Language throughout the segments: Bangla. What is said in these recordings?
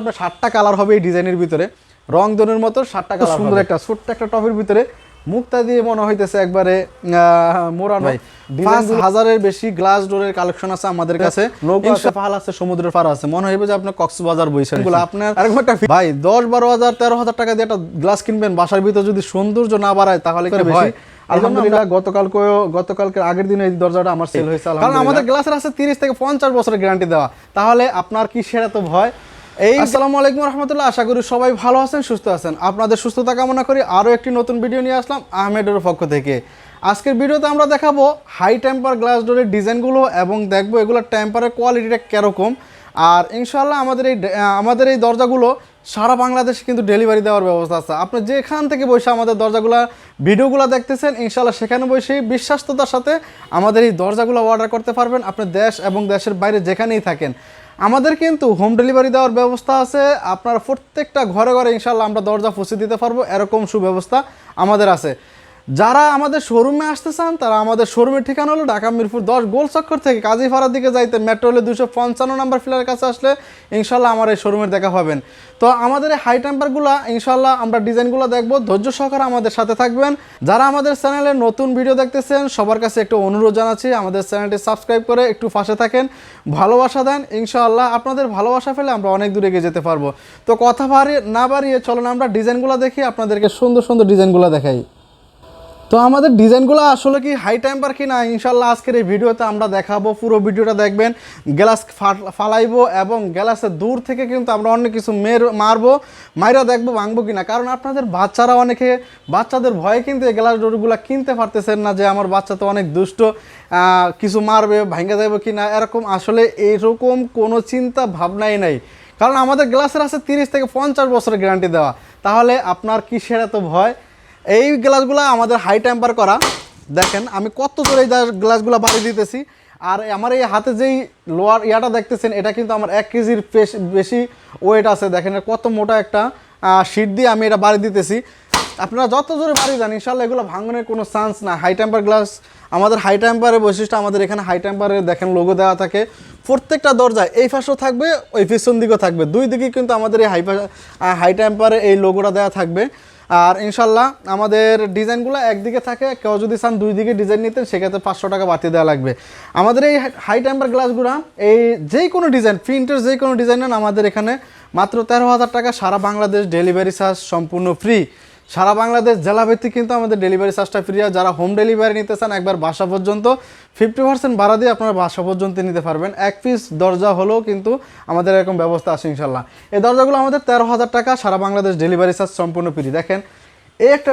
আপনার সাতটা কালার হবে এই ডিজাইনের ভিতরে। রং দনের মতো সাতটা কালার সুন্দর একটা ছোট্ট একটা টপের ভিতরে। মুক্তা দিয়ে মনে হইতেছে একবারে মোড়ানো। পাঁচ হাজারের বেশি গ্লাস ডোরের কালেকশন আছে আমাদের কাছে। নৌকা আছে, সমুদ্রের পার আছে। মনে হইবে যে আপনার কক্সবাজার বইছেন এগুলো আপনার আরেকবার একটা ভাই দশ বারো হাজার তেরো হাজার টাকা দিয়ে একটা গ্লাস কিনবেন। বাসার ভিতর যদি সৌন্দর্য না বাড়ায় তাহলে বেশি আলহামদুলিল্লাহ গতকালকে গতকালকে আগের দিনে এই দরজাটা আমার সেল হয়েছে কারণ আমাদের গ্লাসের আছে তিরিশ থেকে পঞ্চাশ বছরের গ্যারান্টি দেওয়া। তাহলে আপনার কি সেরা তো ভয়? এই আসসালামু আলাইকুম রহমতুল্লাহ আশা করি সবাই ভালো আছেন সুস্থ আছেন। আপনাদের সুস্থতা কামনা করি আরও একটি নতুন ভিডিও নিয়ে আসলাম আহমেদের পক্ষ থেকে। আজকের ভিডিওতে আমরা দেখাবো হাই টেম্পার গ্লাস ডোরের ডিজাইনগুলো এবং দেখব এগুলোর টেম্পারের কোয়ালিটিটা কীরকম। আর ইনশাল্লাহ আমাদের এই আমাদের এই দরজাগুলো সারা বাংলাদেশে কিন্তু ডেলিভারি দেওয়ার ব্যবস্থা আছে। আপনি যেখান থেকে বসে আমাদের দরজাগুলো ভিডিওগুলো দেখতেছেন ইনশাল্লাহ সেখানে বসেই বিশ্বাস্ততার সাথে আমাদের এই দরজাগুলো অর্ডার করতে পারবেন। আপনি দেশ এবং দেশের বাইরে যেখানেই থাকেন। আমাদের কিন্তু হোম ডেলিভারি দেওয়ার ব্যবস্থা আছে। আপনার প্রত্যেকটা ঘরে ঘরে ইনশাল্লাহ আমরা দরজা পৌঁছে দিতে পারব। এরকম সুব্যবস্থা আমাদের আছে। যারা আমাদের শোরুমে আসতে চান, তারা আমাদের শোরুমের ঠিকানা হলো ঢাকা মিরপুর দশ গোল চক্কর থেকে কাজী কাজীপাড়ার দিকে যাইতে মেট্রো হলে দুশো পঞ্চান্ন নাম্বার ফ্ল্যাটের কাছে আসলে ইনশাল্লাহ আমার এই শোরুমের দেখা পাবেন তো আমাদের এই হাই টেম্পারগুলো ইনশাল্লাহ আমরা ডিজাইনগুলো দেখব। ধৈর্য সহকারে আমাদের সাথে থাকবেন। যারা আমাদের চ্যানেলে নতুন ভিডিও দেখতেছেন, সবার কাছে একটু অনুরোধ জানাচ্ছি, আমাদের চ্যানেলটি সাবস্ক্রাইব করে একটু পাশে থাকেন। ভালোবাসা দেন ইনশাআল্লাহ আপনাদের ভালোবাসা ফেলে আমরা অনেক দূরে এগিয়ে যেতে পারব। তো কথা বাড়িয়ে না বাড়িয়ে চলুন আমরা ডিজাইনগুলো দেখি, আপনাদেরকে সুন্দর সুন্দর ডিজাইনগুলো দেখাই। তো আমাদের ডিজাইনগুলো আসলে কি হাই টেম্পার কি না ইনশাল্লাহ আজকের এই ভিডিওতে আমরা দেখাবো, পুরো ভিডিওটা দেখবেন। গ্লাস ফালাইবো এবং গ্লাসের দূর থেকে কিন্তু আমরা অনেক কিছু মের মারবো, মাইরা দেখব, ভাঙবো কি না কারণ আপনাদের বাচ্চারা অনেকে, বাচ্চাদের ভয়ে কিন্তু এই গ্লাস ডোরগুলো কিনতে পারতেছেন না যে আমার বাচ্চা তো অনেক দুষ্ট কিছু মারবে, ভাঙে যাবে কিনা, এরকম আসলে এরকম কোনো চিন্তা ভাবনাই নাই। কারণ আমাদের গ্লাসের আছে তিরিশ থেকে পঞ্চাশ বছরের গ্যারান্টি দেওয়া। তাহলে আপনার কিসের এত ভয়? এই গ্লাসগুলো আমাদের হাই টেম্পার করা। দেখেন, আমি কত জোরে এই গ্লাসগুলো বাড়ি দিতেছি। আর আমার এই হাতে যেই লোয়ার ইয়াটা দেখতেছেন, এটা কিন্তু আমার এক কেজির বেশি ওয়েট আছে। দেখেন কত মোটা একটা শিট দিয়ে আমি এটা বাড়ি দিতেছি। আপনারা যত জোরে বাড়ি যান ইনশাল্লাহ এগুলো ভাঙনের কোনো চান্স না। হাই টেম্পার গ্লাস আমাদের হাই টেম্পারের বৈশিষ্ট্য আমাদের এখানে হাই টেম্পারে দেখেন লোগো দেওয়া থাকে। প্রত্যেকটা দরজায়, এই পাশেও থাকবে, ওই পিছন দিকেও থাকবে। দুই দিকেই কিন্তু আমাদের এই হাই হাই টেম্পারে এই লোগোটা দেওয়া থাকবে। আর ইনশাল্লাহ আমাদের ডিজাইনগুলো একদিকে থাকে, কেউ যদি চান দুই দিকে ডিজাইন নিতেন, সেক্ষেত্রে পাঁচশো টাকা বাড়তি দেওয়া লাগবে। আমাদের এই হাই টেম্পার গ্লাসগুলো এই যে কোনো ডিজাইন প্রিন্টের যে কোনো ডিজাইন আমাদের এখানে মাত্র তেরো হাজার টাকা সারা বাংলাদেশ ডেলিভারি চার্জ সম্পূর্ণ ফ্রি। সারা বাংলাদেশ জেলাভিত্তিক কিন্তু আমাদের ডেলিভারি চার্জটা ফ্রি। আর যারা হোম ডেলিভারি নিতে চান, একবার বাসা পর্যন্ত ফিফটি পার্সেন্ট ভাড়া দিয়ে আপনারা বাসা পর্যন্ত নিতে পারবেন। এক পিস দরজা হলেও কিন্তু আমাদের এরকম ব্যবস্থা আছে ইনশাল্লাহ এই দরজাগুলো আমাদের তেরো হাজার টাকা সারা বাংলাদেশ ডেলিভারি চার্জ সম্পূর্ণ ফ্রি। দেখেন, এই একটা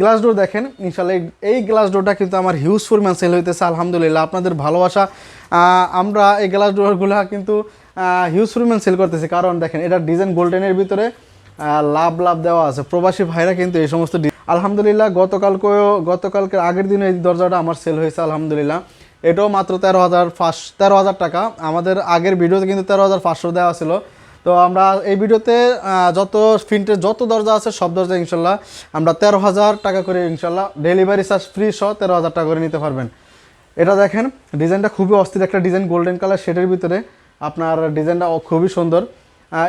গ্লাস ডোর দেখেন ইনশাল্লাহ এই- গ্লাস ডোরটা কিন্তু আমার হিউজ পরিমাণ সেল হইতেছে, আলহামদুলিল্লাহ। আপনাদের ভালোবাসা আমরা এই গ্লাস ডোরগুলো কিন্তু হিউজ পরিমাণ সেল করতেছি। কারণ দেখেন এটা ডিজাইন গোল্ডেনের ভিতরে লাভ লাভ দেওয়া আছে। প্রবাসী ভাইরা কিন্তু এই সমস্ত আলহামদুলিল্লাহ, গতকালকেও গতকালকে আগের দিনে এই দরজাটা আমার সেল হয়েছে, আলহামদুলিল্লাহ। এটাও মাত্র তেরো হাজার পাঁচ তেরো হাজার টাকা। আমাদের আগের ভিডিওতে কিন্তু তেরো হাজার পাঁচশো দেওয়া ছিল। তো আমরা এই ভিডিওতে যত প্রিন্টের যত দরজা আছে, সব দরজা ইনশাল্লাহ আমরা তেরো হাজার টাকা করে ইনশাল্লাহ ডেলিভারি চার্জ ফ্রি সহ তেরো হাজার টাকা করে নিতে পারবেন। এটা দেখেন ডিজাইনটা খুবই অস্থির। একটা ডিজাইন গোল্ডেন কালার শেডের ভিতরে। আপনার ডিজাইনটা খুবই সুন্দর।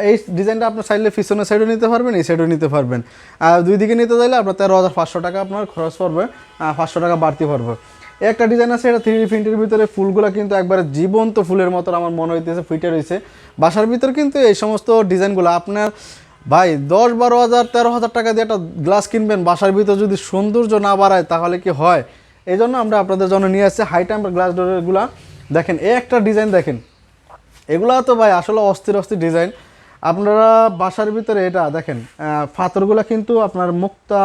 এই ডিজাইনটা আপনার চাইলে পিছনের সাইডও নিতে পারবেন, এই সাইডও নিতে পারবেন। আর দুই দিকে নিতে চাইলে আপনার তেরো হাজার পাঁচশো টাকা আপনার খরচ পড়বে পাঁচশো টাকা বাড়তি পড়বে। একটা ডিজাইন আছে, এটা থ্রি প্রিন্টের ভিতরে ফুলগুলো কিন্তু একবারে জীবন্ত ফুলের মতো আমার মনে হইতেছে, ফুটে রয়েছে বাসার ভিতর কিন্তু এই সমস্ত ডিজাইনগুলো আপনার, ভাই, দশ বারো হাজার, তেরো হাজার টাকা দিয়ে একটা গ্লাস কিনবেন, বাসার ভিতর যদি সৌন্দর্য না বাড়ায় তাহলে কি হয়? এই জন্য আমরা আপনাদের জন্য নিয়ে আসছি হাই টেম্পার গ্লাস ডোরগুলা দেখেন, এই একটা ডিজাইন দেখেন এগুলা তো ভাই আসলে অস্থির অস্থির ডিজাইন আপনারা বাসার ভিতরে এটা দেখেন আহ, পাথরগুলা কিন্তু আপনার মুক্তা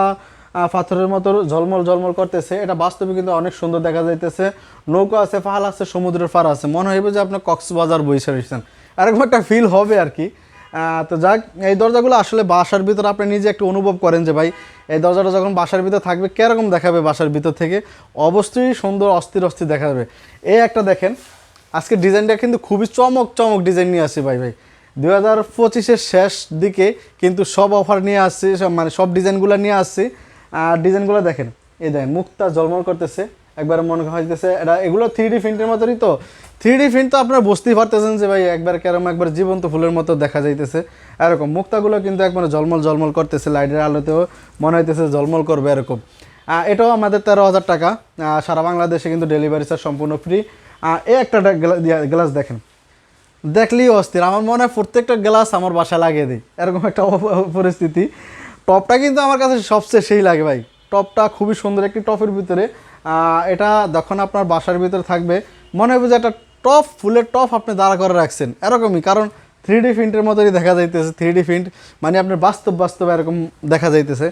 পাথরের মতো ঝলমল ঝলমল করতেছে। এটা বাস্তবে কিন্তু অনেক সুন্দর দেখা যাইতেছে। নৌকা আছে পাহাল আছে সমুদ্রের পার আছে। মনে হইবে যে আপনার কক্সবাজার বইসা রয়েছেন এরকম একটা ফিল হবে আর কি। তো যাক এই দরজাগুলো আসলে বাসার ভিতর আপনি নিজে একটু অনুভব করেন যে ভাই এই দরজাটা যখন বাসার ভিতর থাকবে কীরকম দেখাবে বাসার ভিতর থেকে? অবশ্যই সুন্দর অস্থির অস্থির দেখা যাবে এই একটা দেখেন আজকে ডিজাইনটা কিন্তু খুবই চমক চমক ডিজাইন নিয়ে আসছে ভাই ভাই। দু হাজার পঁচিশের শেষ দিকে কিন্তু সব অফার নিয়ে আসছে, সব মানে সব ডিজাইনগুলো নিয়ে আসছি। আর ডিজাইনগুলো দেখেন, এই দেখেন, মুক্তা জলমল করতেছে। একবার মনে হইতেছে এটা এগুলো থ্রি ডি প্রিন্টের মতনই তো। থ্রি ডি প্রিন্ট তো আপনারা বুঝতেই পারতেছেন যে ভাই, একবার কেরম একবার জীবন্ত ফুলের মতো দেখা যাইতেছে। এরকম মুক্তাগুলো কিন্তু একবার জলমল ঝলমল করতেছে লাইটের আলোতেও। মনে হইতেছে জলমল করবে এরকম। এটাও আমাদের তেরো হাজার টাকা। সারা বাংলাদেশে কিন্তু ডেলিভারি চার্জ সম্পূর্ণ ফ্রি এই একটা গ্লাস দেখেন। দেখলেই অস্থির। আমার মনে হয় প্রত্যেকটা গ্লাস আমার বাসায় লাগিয়ে দিই। এরকম একটা পরিস্থিতি। টপটা কিন্তু আমার কাছে সবচেয়ে সেই লাগে ভাই। টপটা খুবই সুন্দর একটি টপের ভিতরে। এটা যখন আপনার বাসার ভিতরে থাকবে, মনে হবে যে একটা টপ, ফুলের টপ আপনি দাঁড়া করে রাখছেন। এরকমই, কারণ থ্রি ডি প্রিন্টের মতোই দেখা যাইতেছে থ্রি ডি প্রিন্ট। মানে আপনার বাস্তব বাস্তব এরকম দেখা যাইতেছে।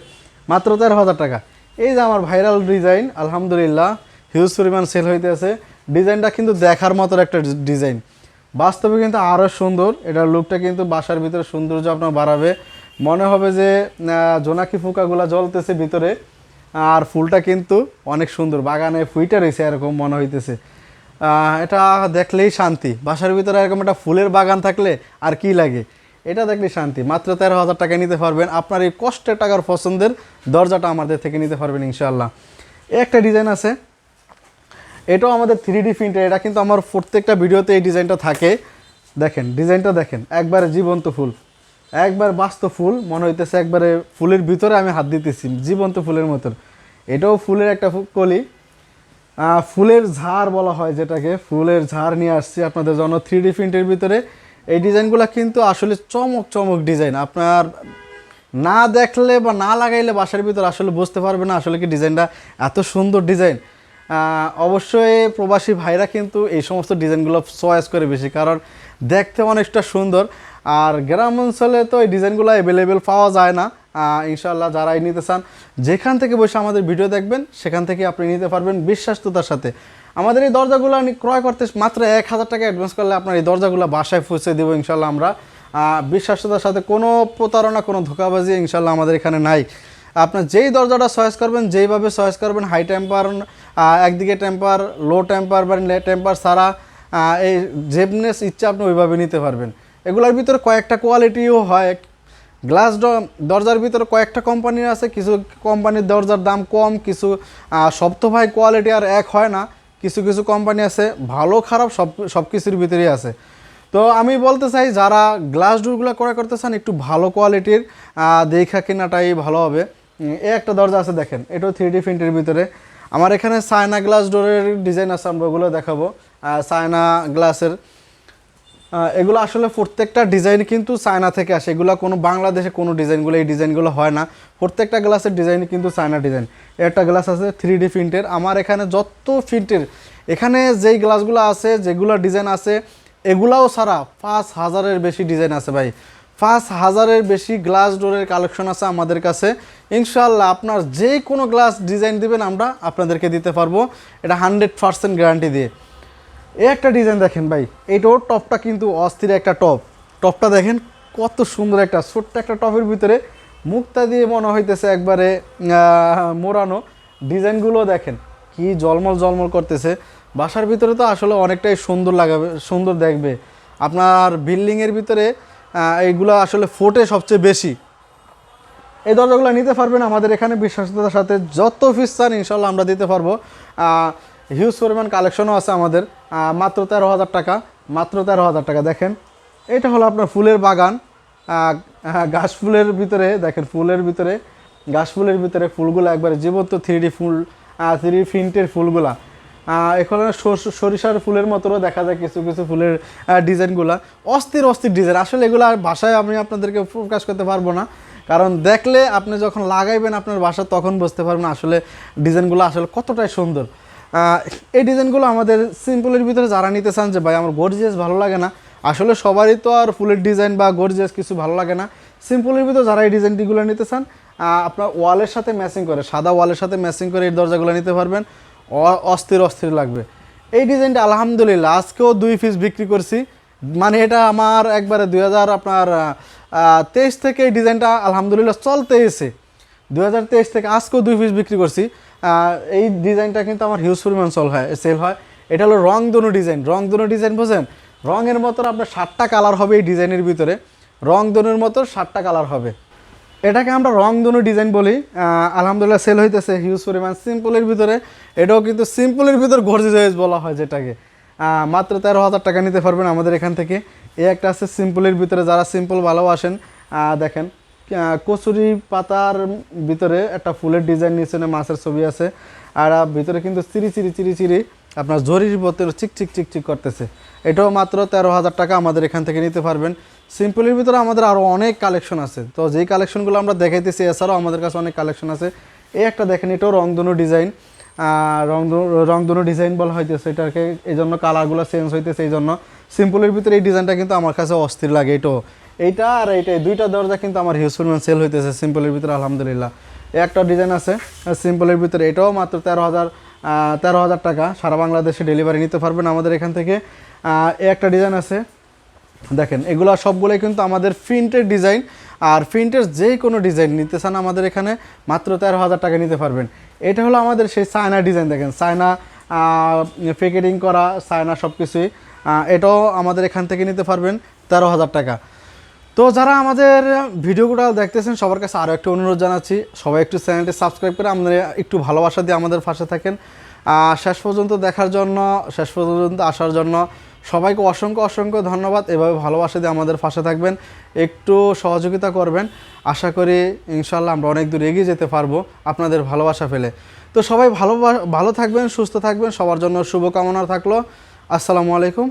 মাত্র তেরো হাজার টাকা। এই যে আমার ভাইরাল ডিজাইন, আলহামদুলিল্লাহ হিউজ পরিমাণ সেল হইতেছে। ডিজাইনটা কিন্তু দেখার মতো একটা ডিজাইন। বাস্তবে কিন্তু আরও সুন্দর। এটার লুকটা কিন্তু বাসার ভিতরে সৌন্দর্য আপনার বাড়াবে। মনে হবে যে জোনাকি ফুকাগুলা জ্বলতেছে ভিতরে, আর ফুলটা কিন্তু অনেক সুন্দর। বাগানে ফুইটা রয়েছে, এরকম মনে হইতেছে। এটা দেখলেই শান্তি। বাসার ভিতরে এরকম একটা ফুলের বাগান থাকলে আর কি লাগে? এটা দেখলে শান্তি। মাত্র তেরো হাজার টাকা নিতে পারবেন। আপনার এই কষ্টের টাকার পছন্দের দরজাটা আমাদের থেকে নিতে পারবেন ইনশাল্লাহ একটা ডিজাইন আছে। এটাও আমাদের থ্রি ডি প্রিন্টার এটা কিন্তু আমার প্রত্যেকটা ভিডিওতে এই ডিজাইনটা থাকে। দেখেন ডিজাইনটা দেখেন, একবারে জীবন্ত ফুল। একবার বাস্তব ফুল, মনে হইতেছে একবারে ফুলের ভিতরে আমি হাত দিতেছি, জীবন্ত ফুলের মতন। এটাও ফুলের একটা কলি। ফুলের ঝাড় বলা হয় যেটাকে, ফুলের ঝাড় নিয়ে আসছি আপনাদের জন্য থ্রি ডি প্রিন্টের ভিতরে। এই ডিজাইনগুলো কিন্তু আসলে চমক চমক ডিজাইন আপনার না দেখলে বা না লাগাইলে বাসার ভিতর আসলে বুঝতে পারবে না আসলে কি ডিজাইনটা এত সুন্দর ডিজাইন অবশ্যই প্রবাসী ভাইরা কিন্তু এই সমস্ত ডিজাইনগুলো চয়েস করে বেশি, কারণ দেখতে অনেকটা সুন্দর। আর গ্রাম অঞ্চলে তো এই ডিজাইনগুলো অ্যাভেলেবেল পাওয়া যায় না। ইনশাল্লাহ যারাই নিতে চান, যেখান থেকে বসে আমাদের ভিডিও দেখবেন, সেখান থেকে আপনি নিতে পারবেন বিশ্বাস্ততার সাথে। আমাদের এই দরজাগুলো ক্রয় করতে মাত্র এক হাজার টাকা অ্যাডভান্স করলে আপনার এই দরজাগুলো বাসায় পৌঁছে দেবো ইনশাল্লাহ আমরা। বিশ্বাস্ততার সাথে কোনো প্রতারণা, কোনো ধোকাবাজি ইনশাল্লাহ আমাদের এখানে নাই। আপনার যেই দরজাটা চয়েস করবেন, যেইভাবে চয়েস করবেন হাই টেম্পার একদিকে টেম্পার লো টেম্পার বা টেম্পার সারা এই জেবনেস ইচ্ছা আপনি ওইভাবে নিতে পারবেন। এগুলোর ভিতরে কয়েকটা কোয়ালিটিও হয়। গ্লাস দরজার ভিতরে কয়েকটা কোম্পানির আছে, কিছু কোম্পানির দরজার দাম কম, কিছু সপ্তভাই কোয়ালিটি আর এক হয় না। কিছু কিছু কোম্পানি আছে, ভালো, খারাপ, সব সব কিছুর ভিতরেই আছে। তো আমি বলতে চাই, যারা গ্লাস ডোরগুলো ক্রয় করতে চান, একটু ভালো কোয়ালিটির দেখা কেনাটাই ভালো হবে। এই একটা দরজা আছে দেখেন, এটাও থ্রি ডি প্রিন্টের ভিতরে। আমার এখানে চায়না গ্লাস ডোরের ডিজাইন আছে, আমরা ওগুলো দেখাবো। চায়না গ্লাসের এগুলো আসলে প্রত্যেকটা ডিজাইন কিন্তু চায়না থেকে আসে। এগুলো কোনো বাংলাদেশে কোনো ডিজাইনগুলো এই ডিজাইনগুলো হয় না। প্রত্যেকটা গ্লাসের ডিজাইন কিন্তু চায়না ডিজাইন একটা গ্লাস আছে থ্রি ডি প্রিন্টের আমার এখানে যত প্রিন্টের এখানে যেই গ্লাসগুলো আছে, যেগুলো ডিজাইন আছে, এগুলাও ছাড়া পাঁচ হাজারের বেশি ডিজাইন আছে ভাই। পাঁচ হাজারের বেশি গ্লাস ডোরের কালেকশন আছে আমাদের কাছে। ইনশাল্লাহ আপনার যে কোনো গ্লাস ডিজাইন দিবেন আমরা আপনাদেরকে দিতে পারব। এটা হান্ড্রেড পার্সেন্ট গ্যারান্টি দিয়ে। এই একটা ডিজাইন দেখেন ভাই এইটাও টপটা কিন্তু অস্থির একটা টপ টপটা দেখেন কত সুন্দর একটা, ছোট্ট একটা টপের ভিতরে মুক্তা দিয়ে মনে হইতেছে একবারে মোড়ানো। ডিজাইনগুলো দেখেন, কি জলমল জলমল করতেছে। বাসার ভিতরে তো আসলে অনেকটাই সুন্দর লাগাবে, সুন্দর দেখবে। আপনার বিল্ডিংয়ের ভিতরে আহ, এইগুলো আসলে ফোটে সবচেয়ে বেশি। এই দরজাগুলো নিতে পারবেন আমাদের এখানে বিশ্বাসতার সাথে যত পিস চান ইনশাল্লাহ আমরা দিতে পারব। হিউজ পরিমাণ কালেকশনও আছে আমাদের। মাত্র তেরো হাজার টাকা মাত্র তেরো হাজার টাকা। দেখেন এটা হলো আপনার ফুলের বাগান। আহ, হ্যাঁ, ফুলের ভিতরে দেখেন ফুলের ভিতরে ঘাস ফুলের ভিতরে ফুলগুলো একবারে জীবন্ত থ্রি ফুল থ্রি ফিন্টের ফুলগুলা। এখানে সর- সরিষার ফুলের মতোও দেখা যায় কিছু কিছু ফুলের ডিজাইনগুলা। অস্থির অস্থির ডিজাইন। আসলে এগুলো আর ভাষায় আমি আপনাদেরকে প্রকাশ করতে পারব না। কারণ দেখলে আপনি যখন লাগাইবেন আপনার বাসা তখন বুঝতে পারবেন আসলে ডিজাইনগুলো আসলে কতটাই সুন্দর। এই ডিজাইনগুলো আমাদের সিম্পলের ভিতরে যারা নিতে চান যে, ভাই, আমার গর্জিয়াস ভালো লাগে না। আসলে সবারই তো আর ফুলের ডিজাইন বা গর্জিয়াস কিছু ভালো লাগে না। সিম্পলের ভিতরে যারা এই ডিজাইনটিগুলো নিতে চান আপনার ওয়ালের সাথে ম্যাচিং করে, সাদা ওয়ালের সাথে ম্যাচিং করে এই দরজাগুলো নিতে পারবেন। অস্থির অস্থির লাগবে। এই ডিজাইনটা আলহামদুলিল্লাহ, আজকেও দুই পিস বিক্রি করছি। মানে এটা আমার একবারে দুই হাজার আপনার তেইশ থেকে এই ডিজাইনটা আলহামদুলিল্লাহ চলতে এসে। দুই হাজার তেইশ থেকে আজকেও দুই পিস বিক্রি করছি। এই ডিজাইনটা কিন্তু আমার হিউজ পরিমাণ চল হয় সেল হয়। এটা হলো রং দোনো ডিজাইন। রং দোনো ডিজাইন বোঝেন রঙের মতো আপনার ষাটটা কালার হবে এই ডিজাইনের ভিতরে। রং দোনোর মতো ষাটটা কালার হবে। এটাকে আমরা রং দুনো ডিজাইন বলি। আলহামদুলিল্লাহ সেল হইতেছে হিউজ পরিমাণ। সিম্পলের ভিতরে, এটাও কিন্তু সিম্পলের ভিতর গর্জিয়াস বলা হয় যেটাকে। মাত্র তেরো হাজার টাকা নিতে পারবেন আমাদের এখান থেকে। এই একটা আছে সিম্পলের ভিতরে, যারা সিম্পল ভালোবাসেন দেখেন কচুরি পাতার ভিতরে একটা ফুলের ডিজাইন নিচে মাছের ছবি আছে। আর ভিতরে কিন্তু চিরি চিরি চিরি চিরি আপনার জরির ভিতরে চিক চিক চিক চিক করতেছে। এটাও মাত্র তেরো হাজার টাকা আমাদের এখান থেকে নিতে পারবেন। সিম্পলের ভিতরে আমাদের আরও অনেক কালেকশন আছে। তো যেই কালেকশনগুলো আমরা দেখাইতেছি, এছাড়াও আমাদের কাছে অনেক কালেকশন আছে। এই একটা দেখেন, এটাও রংধনু ডিজাইন। রংধনু ডিজাইন বলা হইতেছে এটাকে। এই জন্য কালারগুলো চেঞ্জ হইতেছে এই জন্য সিম্পলের ভিতরে এই ডিজাইনটা কিন্তু আমার কাছে অস্থির লাগে এটাও। এইটা আর এইটা, এই দুইটা দরজা কিন্তু আমার হিউজ পরিমাণ সেল হইতেছে সিম্পলের ভিতরে, আলহামদুলিল্লাহ। একটা ডিজাইন আছে সিম্পলের ভিতরে, এটাও মাত্র তেরো হাজার তেরো হাজার টাকা সারা বাংলাদেশে ডেলিভারি নিতে পারবেন আমাদের এখান থেকে। একটা ডিজাইন আছে। দেখেন, এগুলো সবগুলোই কিন্তু আমাদের প্রিন্টের ডিজাইন, আর প্রিন্টের যে কোনো ডিজাইন নিতে চান আমাদের এখানে মাত্র তেরো হাজার টাকা নিতে পারবেন। এটা হলো আমাদের সেই চায়না ডিজাইন, দেখেন, চায়না প্যাকেটিং করা, চায়না সব কিছুই এটাও আমাদের এখান থেকে নিতে পারবেন তেরো হাজার টাকা। তো যারা আমাদের ভিডিওগুলো দেখতেছেন, সবার কাছে আরও একটু অনুরোধ জানাচ্ছি। সবাই একটু চ্যানেলটি সাবস্ক্রাইব করে আমাদের একটু ভালোবাসা দিয়ে আমাদের পাশে থাকেন। শেষ পর্যন্ত দেখার জন্য, শেষ পর্যন্ত আসার জন্য সবাইকে অসংখ্য অসংখ্য ধন্যবাদ। এভাবে ভালোবাসা দিয়ে আমাদের পাশে থাকবেন, একটু সহযোগিতা করবেন। আশা করি ইনশাল্লাহ আমরা অনেক দূর এগিয়ে যেতে পারব আপনাদের ভালোবাসা পেলে। তো সবাই ভালো ভালো থাকবেন, সুস্থ থাকবেন। সবার জন্য শুভকামনা থাকল। আসসালামু আলাইকুম।